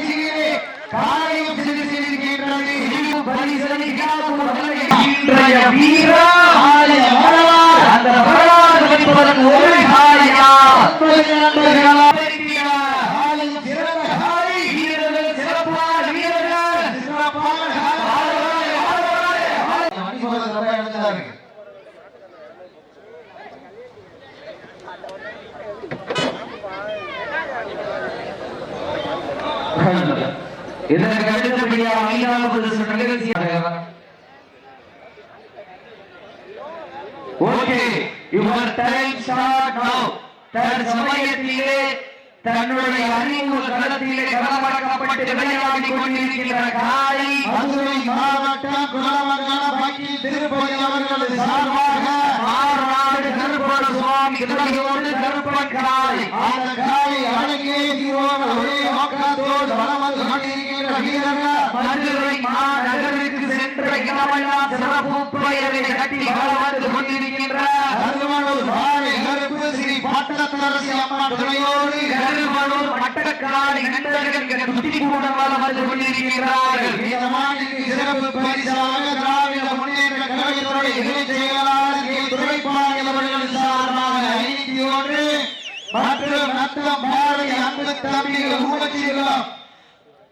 முயற்சியிலே காலையும் சிறு சிறுகின்றது இன்றைய வீரா அந்த வரலாறு வைப்பதற்கு ஒரு காயா காலையும் சிறந்த காலை வீரர்கள் சிறப்பான வீரர்கள் சிறப்பான அணிபவர் ரொம்ப எழுந்தாரு இதற்கு அடுத்தபடியாக ஐந்தாவது ஓகே யுவர் டைம் ஸ்டார்ட் நவ தன் சமயத்திலே தன்னுடைய அறிவு களத்திலே களமாக்கப்பட்டு விளையாடி கொண்டிருக்கின்ற காலை மதுரை மாவட்டம் குலமங்கல வக்கீல் திருப்பதி அவர்களது சார்பாக கருப்பண சுவாமி கிருபையோடு கருப்பன் காலை அந்த காலை ஒரே நோக்கத்தோடு வந்து மாநகருக்கு சென்ற இடமெல்லாம் சிறப்பு பெயரை கட்டி வளம் வந்து கொண்டிருக்கின்ற ஸ்ரீ பாட்டத்தரசி அம்மா துணையோடு கருமணூர் மட்டக்காடு நண்பர்கள் வளம் வந்து கொண்டிருக்கிறார்கள் சிறப்பு பரிசாக திராவிட முன்னேற்ற கழகத்துடைய இணை செயலாளர். துரைப்பாண்டி அவர்கள் சார்பாக ஐநூத்தி ஒன்று மற்றும் நத்தம் பாரதி அன்பு தம்பிகள் ஊழச்சிகளும்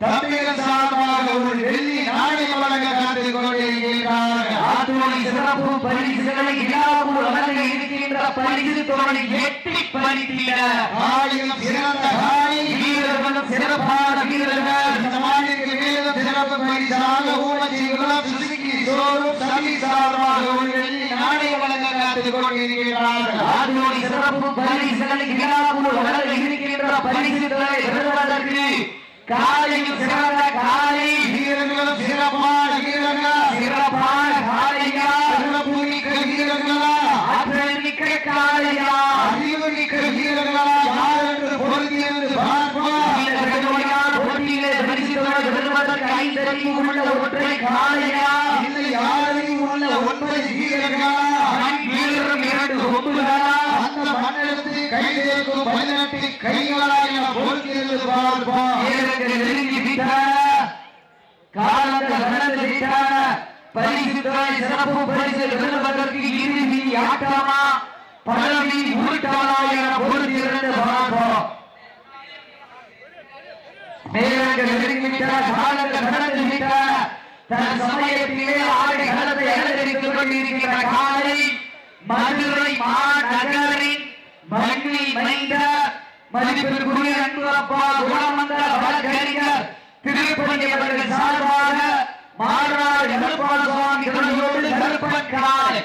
தம்பிகள் சார்பாக ஒரு வெள்ளி நாணயம் வழங்க காத்துக் கொண்டிருக்கிறார்கள் ஆத்தோணி சிறப்பு பரிசுகளை விழாக்குள் வழங்க இருக்கின்ற பரிசு தோழி பரிசில சிறந்த காய் வீரர்களும் சிறப்பான வீரர்கள் இந்த மாநில மேலும் சிறப்பு பரிசாக ஊழச்சிகளும் சுசுகி சோறும் சமி சார்பாக ஒரு வெள்ளி நாணயம் வழங்க காத்துக் கொண்டிருக்கிறார்கள் ஆத்தோணி சிறப்பு பரிசுகளை விழாக்குள் வழங்க இருக்கின்ற பரிசுகளை பெறுவதற்கு காலையில் சிறந்த காலை வீரர்களும் சிறப்பான வீரர்கள் சிறப்பான காலையா சிறப்புமிக்க வீரர்களா ஆற்றல் மிக்க காலையா அறிவுமிக்க வீரர்களா யார் என்று பொருந்தி என்று பார்ப்போம் இந்த கடுமையான போட்டியிலே பரிசுகளை பெறுவதற்கு ஐந்தறிவு உள்ள ஒற்றை காலையா? இல்லை யாரையும் உள்ள ஒன்பது வீரர்களா? வீரரும் இரண்டு கொம்புகளா அந்த மண்டலத்தில் கைதேக்கும் பதினெட்டு கைகளா என என்று பார்ப்போம் வீரர்கள் நெருங்கி விட்ட? காலங்கள் கடந்து விட்ட? பரிசு துறை சிறப்பு பரிசு பெறுவதற்கு இறுதி ஆட்டமா? பதவி உருட்டாளா என பொருத்தி இருந்து பார்ப்போம் நேரங்கள் நெருங்கிவிட்ட காலங்கள் கடந்து விட்ட தன் சமயத்திலே ஆடை களத்தை அலங்கரித்துக் கொண்டிருக்கிற காலை மதுரை மாநகரின் மண்ணி மைந்த மதிப்பிற்குரிய அன்பு அப்பா குணமந்தல வழக்கறிஞர் திருப்பதி அவர்கள் சார்பாக சுவாமி கருணையோடு கருப்பன் காலை.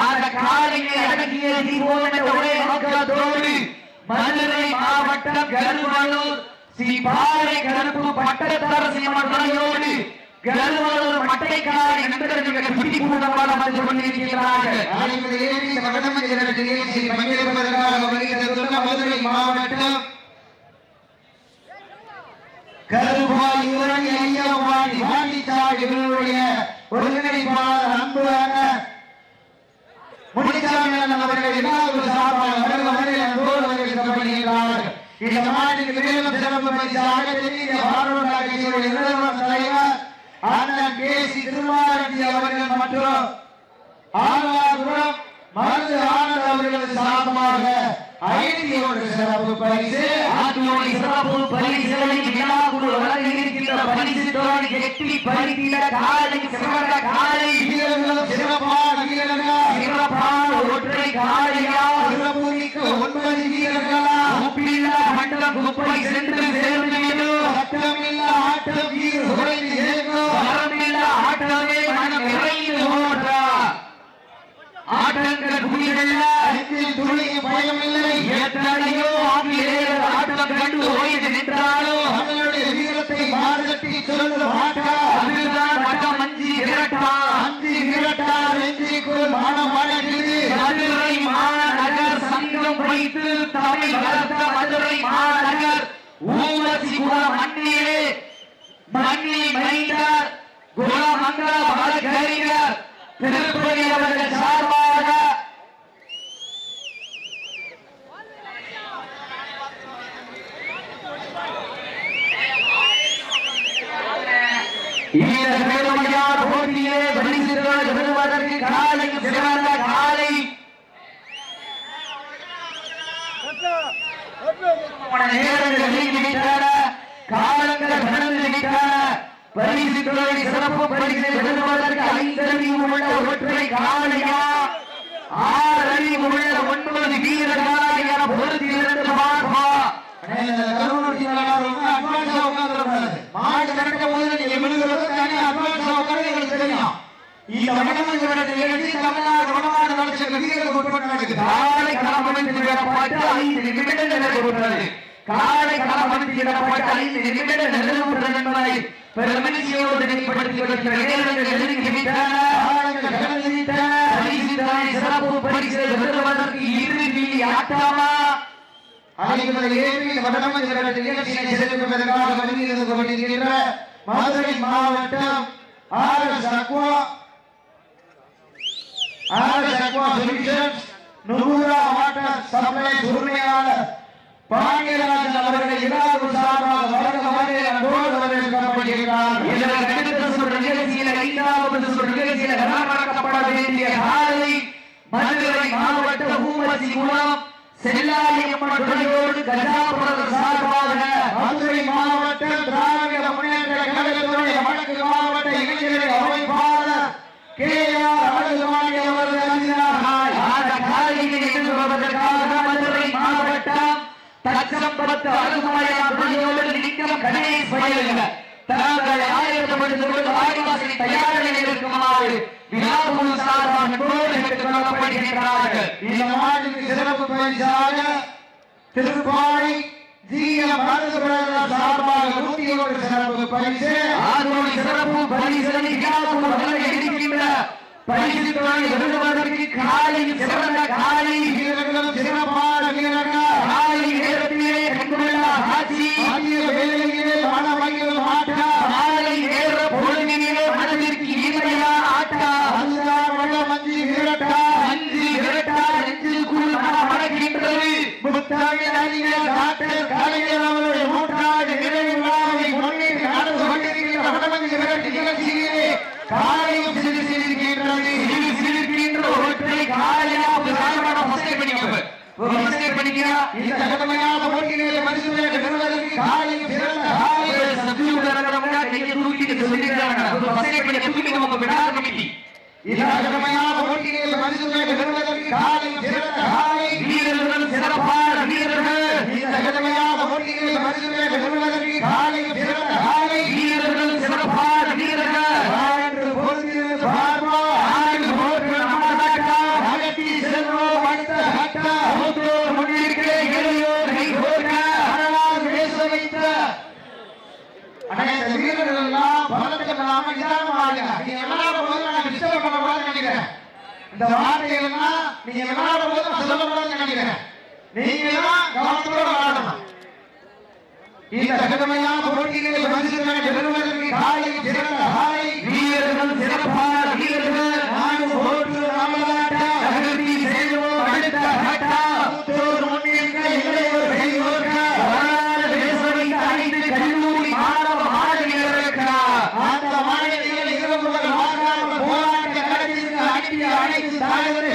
அந்த காலையை மதுரை மாவட்டம் கருமலூர் பாறை கருப்பு பட்டத்தரசி மன்றையோடு கருமலூர் மட்டைக்காலை நண்பர்கள் பிடி கூடமாக வந்து கொண்டிருக்கிறார்கள் மாவட்டம் கருவாய் இவரை ஐயவாடி வாண்டிச்சாடி இவருடைய ஒருங்கிணைப்பாளர் அன்புவான முடிச்சாமி அவர்கள் சார்பாக அவர்கள் வருக அன்போடு அவர்கள் மாநில மேலும் சிறப்பு பரிசாக தலைவர் அண்ணன் கே சி அவர்கள் மற்றும் ஆழ்வார்புரம் மருந்து ஆனந்த் அவர்களது சார்பாக ஐநூத்தி சிறப்பு பரிசு ஆத்தியோடி சிறப்பு பரிசுகளை விழாக்குழு வழங்க இருக்கின்ற பரிசு தோழி எட்டி காலை சிறந்த காலை தமிழ் வளர்த்த மதுரை மாநகர் ஊமசி குல மண்ணிலே மண்ணி மைந்தார் குணமங்கல வழக்கறிஞர் திருப்பதி அவர்கள் சார்பாக இந்த கடுமையான போட்டியிலே பரிசுகள் பெறுவதற்கு காலை சிறந்த காலை போன நேரங்கள் நீங்கிவிட்டன காலங்கள் கடந்து விட்டன பரிசுகளை சிறப்பு பரிசை பெறுவதற்கு ஐந்தறிவு உள்ள ஒற்றை காலையா? ஆறு அறிவு உள்ள ஒன்பது வீரர்களா என பொறுத்திருந்து பார்ப்போம்? அண்ணே, இந்த நடக்கும் போது நீங்க விழுகிறது இந்த வடமஞ்சு விரட்டு நிகழ்ச்சி தமிழ்நாடு வடமாடு வளர்ச்சி வீரர்களுக்கு உட்பட்டு காலை களமணித்து விடப்பட்டு ஐந்து நிமிடங்கள் நிறைவுற்றது காலை களமணித்து விடப்பட்டு ஐந்து நிமிடங்கள் நிறைவுற்றது என்பதை பெருமகிழ்ச்சியோடு நினைப்படுத்தி வருகிற நேரங்கள் நெருங்கிவிட்டன விட்டன. சிறப்பு பரிசை பெறுவதற்கு இறுதி ஆட்டமா அனைவரை ஏற்றி வடமஞ்சு விரட்டு நிகழ்ச்சியை சிறப்பிப்பதற்காக வருகிறது கொண்டிருக்கின்ற மாவட்டம் R S aqua R S solutions நுகுரா water supplies உரிமையாளர் பாண்டியராஜன் அவர்களை இலாவு சார்பாக வருக அன்போடு வரவேற்கப்படுகிறார் இதற்கு அடுத்த சுற்று நிகழ்ச்சியில் ஐந்தாவது சுற்று நிகழ்ச்சியில் களமிறக்கப்பட வேண்டிய காலை மதுரை மாவட்ட குளம் செல்லாயம்மன் சார்பாக மதுரை மாவட்டம் திராவிட முன்னேற்ற கழகத்துடைய வடக்கு மாவட்ட இளைஞர்கள் அமைப்பாளர் கே ஆர் அழகுவாணி அவர்கள் அறிந்தார்கள் அந்த காலையில் எதிர்கொள்வதற்காக மதுரை மாவட்டம் தச்சம்பரத்து அருகுமலையார் துறையோடு லிங்கம் கணேஷ் பயிர்கள் தாங்கள் ஆயிரத்தப்படுத்திக் கொண்டு தயார் நிலையில் இருக்குமாறு விழாக்குழு சார்பாக அன்போடு இந்த நாட்டுக்கு சிறப்பு பரிசாக சார்பாக நூத்தி ஒரு சிறப்பு பரிசு சிறப்பு இருக்கின்ற பரிசு காலை சிறந்த காலை சிறப்பான வீரர்கள். காலை பண்ணிக்க ஒரு இந்த கடுமையான போட்டியிலே பரிசுகளை பெறுவதற்கு காலையும் சிறந்த காலை சத்யு கையை தூக்கிட்டு சொல்லிருக்காங்க ஒரு பண்ணி தூக்கிட்டு உங்க விடாத கமிட்டி இந்த கடுமையான போட்டியிலே பரிசுகளை சிறந்த காலை வீரர்கள் சிறப்பான வீரர்கள் இந்த கடுமையான போட்டியிலே பரிசுகளை பெறுவதற்கு காலையும் சிறந்த காலை வீரர்கள் சிறப்பான வீரர்கள் ஆண்டு பொறுத்திருந்து பார்ப்போம் ஆண்டு போட்டு நம்ம நாட்டா அகத்தி செல்வோம் அடுத்த கட்டம் மூத்தோர் முன்னிருக்கிற இளையோர் கை கோர்க்க வரலாறு பேச வைத்த அனைத்து வீரர்கள் எல்லாம் பலத்துக்கு இல்லாம நிதானமா இருங்க. நீங்க விளையாடும் போது நான் disturb பண்ணக்கூடாதுன்னு நினைக்கிறேன். இந்த வார்த்தைகள்லாம் நீங்க விளையாடும் போது நான் சொல்லக்கூடாதுன்னு நினைக்கிறேன். நீங்க தான் கவனத்தோட விளையாடணும். இந்த கடுமையான போட்டியிலே பரிசுகளை பெறுவதற்கு காலை சிறந்த காலை வீரர்கள் சிறப்பான அனைத்து தலைவர்களுக்கும்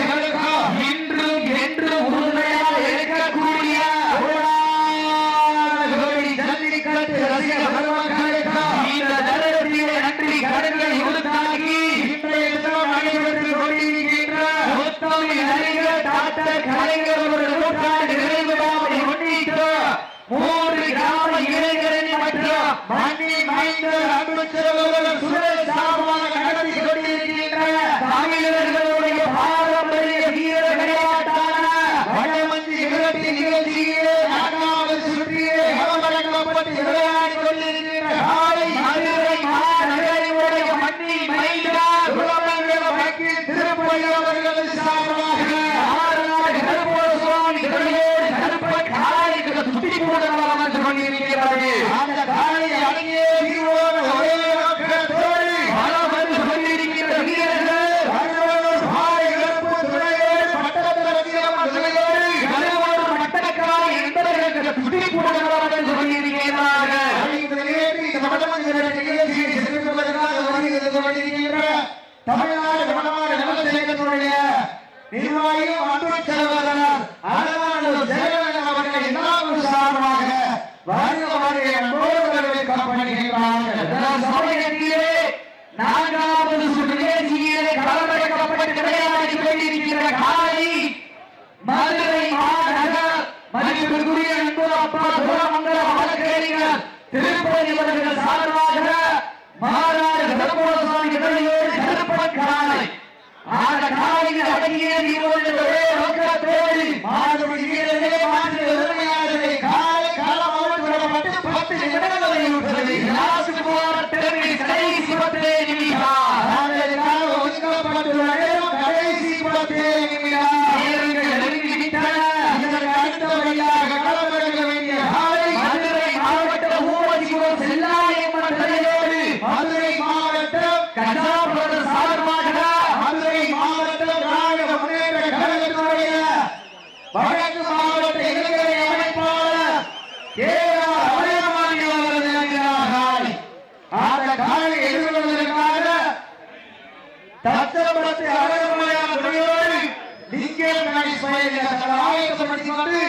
ஆயத்தப்படுத்திக்கொண்டு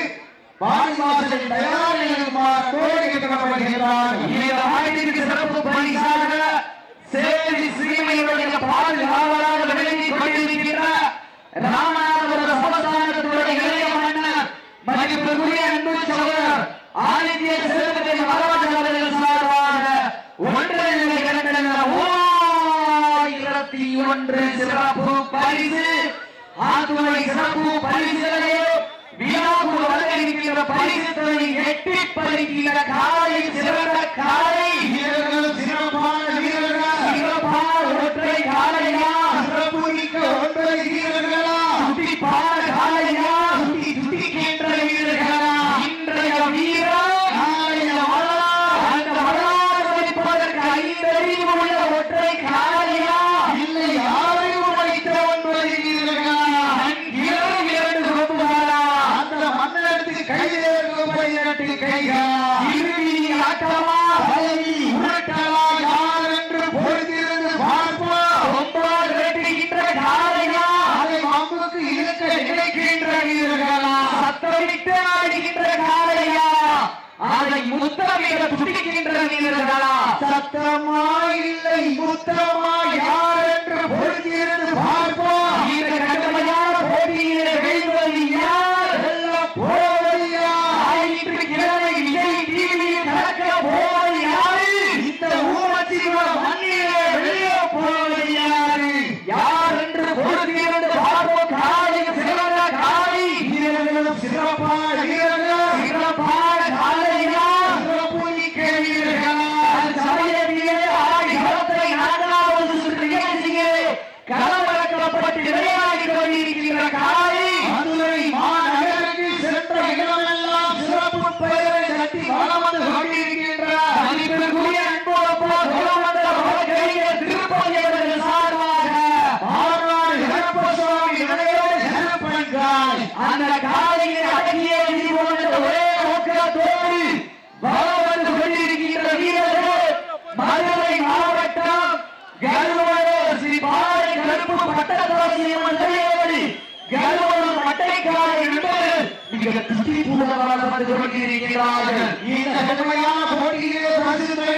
தங்களை வாசலில் தயார் இந்த சிறப்பு பரிசாக சேரி ஸ்ரீமையுடைய பாதுகாவலாக விளங்கிக் கொண்டிருக்கின்ற ராமநாதபுரம் சமஸ்தானத்துடைய இளைய மன்னர் மதிப்பிற்குரிய அன்பு சகோதரர் ஆதித்ய சிறுவதை மகாராஜ் அவர்கள் சார்பாக ஒன்றை இருபத்தி ஒன்று சிறப்பு பரிசு ஆத்துறை சிறப்பு பரிசுகளையோ விழாவுக்கு வழங்கியிருக்கின்ற பரிசு தொகை எட்டி பறிக்கின்ற காலை சிறந்த காலை வீரர்கள் சிறப்பான வீரர்கள் சிறப்பான ஒற்றை காலையா சிறப்பு மிக்க ஒன்பது வீரர்களா துடிப்பான காலையா துடி துடிக்கின்ற வீரர்களா இன்றைய வீரர் நாளைய வரலாறு அந்த வரலாறு வைப்பதற்கு ஐந்தறிவு உள்ள ஒற்றை காலையா இல்லை யாரையும் வைத்த ஒன்பது வீரர்களா இரவு இரண்டு சொப்புகாரா அந்த மன்னருக்கு கையிலிருந்து பதினெட்டு கைகளா இறுதி ஆட்டமா. பதவி உருட்டலா யார் என்று பொறுத்திருந்து பார்ப்போம். ஒன்பது வெட்டுகின்ற காலையா அதை அம்புக்கு இழுக்க நினைக்கின்ற வீரர்களா. சத்தமிட்டு ஆடுகின்ற காலையா அதை முத்தமிட துடிக்கின்ற வீரர்களா. சத்தமா இல்லை முத்தமா. யார் என்று பொறுத்திருந்து பார்ப்போம். இந்த கடுமையான போட்டியிலே வெல்வது யார் வெல்ல போவதியா ஆயிற்று கிழமை விஜய் டிவியில் நடக்க போவது யாரு இந்த ஊராட்சிக்குள்ள மண்ணிலே வெளியே போவது யாரு யார் என்று பொறுத்திருந்து பார்ப்போம் காலை சிறந்த காலை வீரர்களும் சிறப்பான வீரர்கள் சிறப்பான காலையா சிறப்பு மிக்க வீரர்களா அந்த சமயத்திலே ஆடி களத்தை நான்காவது சுற்று நிகழ்ச்சியிலே களமிறக்கப்பட்டு விளையாடி கொண்டிருக்கின்ற காலை மதுரை மாநகருக்கு சென்ற இடமெல்லாம் சிறப்பு பெயரை கட்டி வளம் வந்து கொண்டிருக்கின்றார் மதிப்பிற்குரிய அன்போப்பா குலமண்டல வழக்கறிஞர் திருப்பதி அவர்கள் சார்பாக மாநாடு கருப்பசாமி இணையோடு சிறப்பென்றாய் அந்த காலையை அடக்கிய போன்ற ஒரே நோக்கத்தோடு வலம் வந்து கொண்டிருக்கின்ற வீரர்கள் மதுரை மாவட்டம் கருவரோ ஸ்ரீ பாறை கருப்பு பட்டத்தோசியம்மன் தலையோடு மட்டைக்காலை நண்பர்கள் மிக வந்து கொண்டிருக்கிறார்கள். இந்த கடுமையான போட்டியிலே பரிசு பெற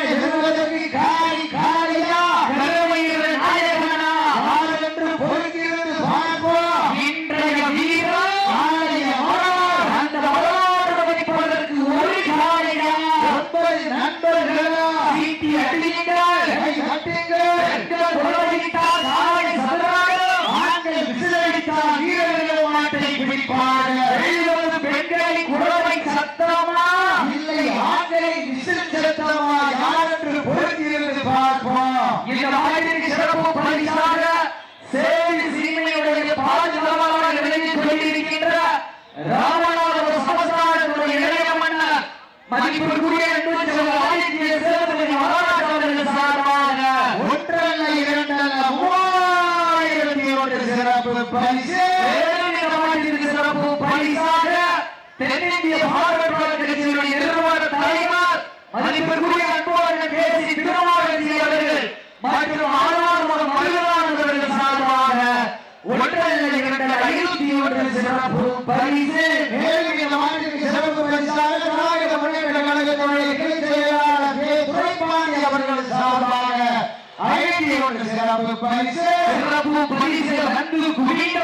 காய் காலியா கருமையில் நாயகனா யார் என்று பொறுத்திருந்து பார்ப்போம் இன்றைய வீரர் நாளைய வரலாறு அந்த வரலாறு வைப்பதற்கு ஒரு காலையா ஒன்பது நண்பர்களா? சீட்டி அடியுங்கள். கை தட்டுங்கள். பெண்கள் புறவழித்தால் காலை சதுராடும் ஆண்கள் விசிலடித்தால் வீரர்கள் மாட்டை பிடிப்பார்கள் எழுபது பெண்களை குறவை சத்தமா? இல்லை ஆண்களை விசில் செலுத்தமா யார் என்று பொறுத்திருந்து பார்ப்போம். இந்த நாட்டிற்கு சிறப்பு பரிசாக சிறப்பு பரிசு. சிறப்பு பரிசாக தென்னிந்திய பாரத் கட்சியினுடைய நிறுவன தலைவர் மதிப்பிற்குரிய அன்போடு பேசி திருமாவளி அவர்கள் மற்றும் ஆழ்வார்மகம் மருதவானவர்கள் சார்பாக ஒன்றரை சிறப்பு பரிசு. மேலும் இந்த சிறப்பு பரிசாக கர்நாடக முன்னேற்ற கழகத்தினுடைய கிளை அவர்கள் சார்பாக ஐநூத்தி ஒன்று சிறப்பு பரிசு. ಕಪ್ಪು ಬಿಡಿಸಿ ಹಣ್ಣು ಕುಡಿದ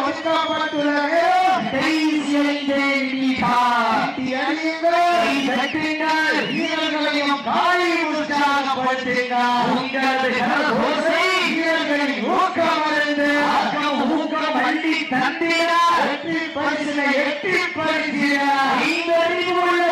ஒதுக்கப்பட்டுள்ளது வீரர்களையும் காலை உற்சாகப்படுத்துகிறார் உங்களது வீரர்களின் ஊக்கம் அறிந்து ஊக்கம் வண்டி தந்தீரா எட்டி பரிசு எட்டி பரிசீரா உள்ள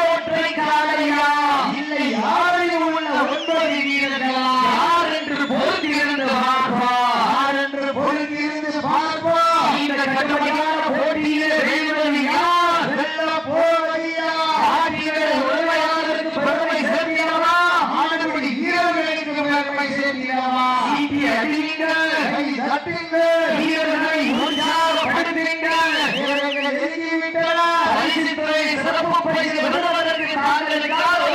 படித்து வருபவர்களுக்கு தாங்களுக்காக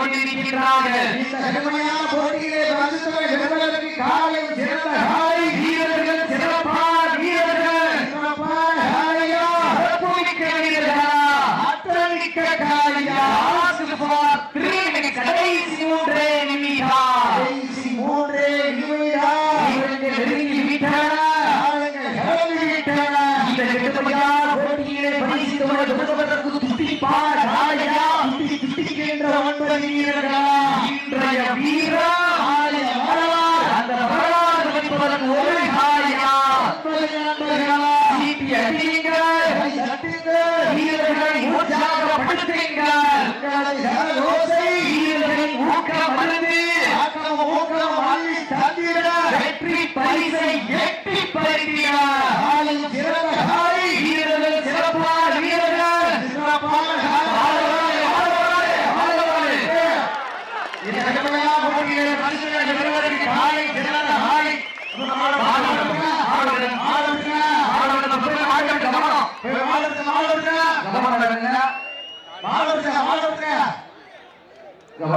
கொண்டிருக்கின்றார்கள். இந்த கடுமையான போட்டியிலே காலை சிறந்த காலை வீரர்கள் Los